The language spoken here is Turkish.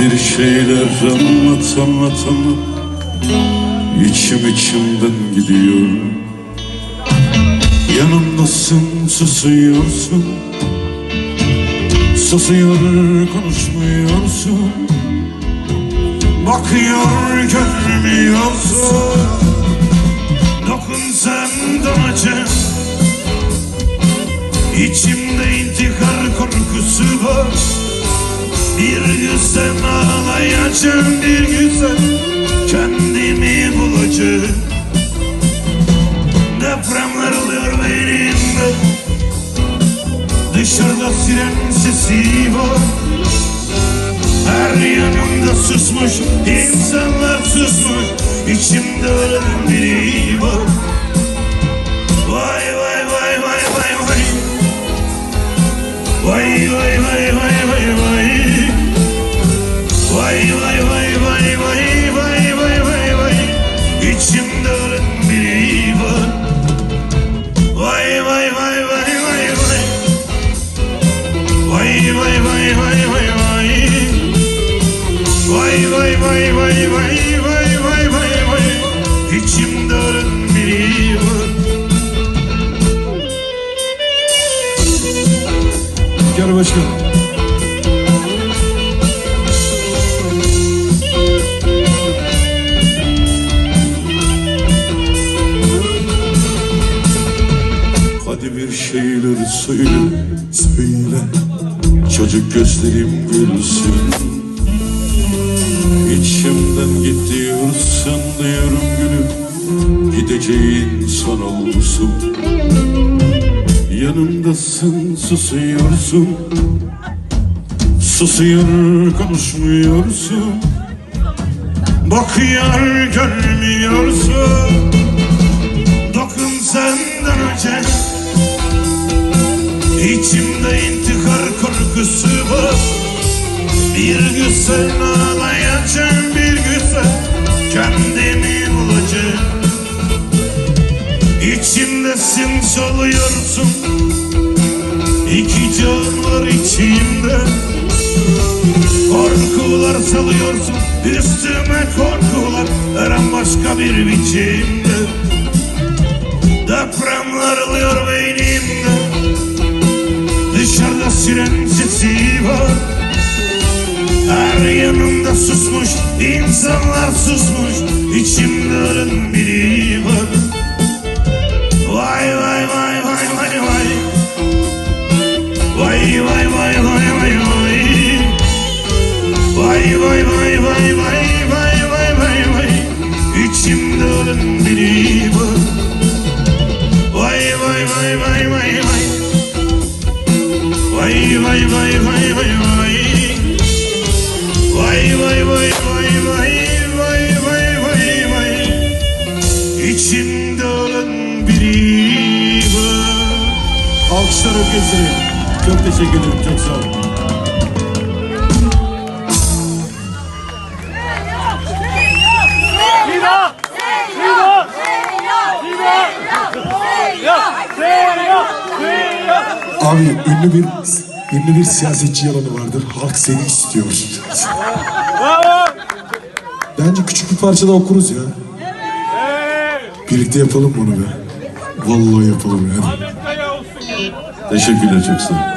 Bir şeyler anlat anlat anlat. İçim içimden gidiyor. Yanımdasın susuyorsun. Susuyor konuşmuyorsun. Bakıyor görmüyorsun. Dokun sen donacak Bir güzel ağlayacağım bir güzel Kendimi bulacağım. Depremler oluyor beynimde. Dışarıda siren sesi var. Her yanımda susmuş insanlar susmuş. İçimde ölen biri var vay vay vay vay vay vay vay. İçimde ölüm biri var Gel başkanım. Hadi bir şeyler söyle, söyle. Çocuk gözlerim gülsün. İçimden git diyorsan diyorum gülüm. Gideceğin son olsun Yanımdasın susuyorsun. Susuyor konuşmuyorsun. Bakıyor görmüyorsun Güzel ağlayacağım bir güzel Kendimi bulacağım. İçimdesin soluyorsun İki can var içimde. Korkular salıyorsun Üstüme korkular. Her an başka bir biçimde Her yanımda susmuş insanlar susmuş. İçimde ölen biri var. Vay vay vay vay vay Vay. Vay vay vay vay vay Vay. Vay vay vay ölen biri var Alkışlar öpkesini. Çok teşekkür ederim. Çok sağ olun. Abi ünlü bir ünlü bir siyasetçi yalanı vardır. Halk seni istiyor. Bence küçük bir parçada okuruz ya. Birlikte yapalım bunu be. Vallahi yapalım ya. Teşekkürler çok sağ olun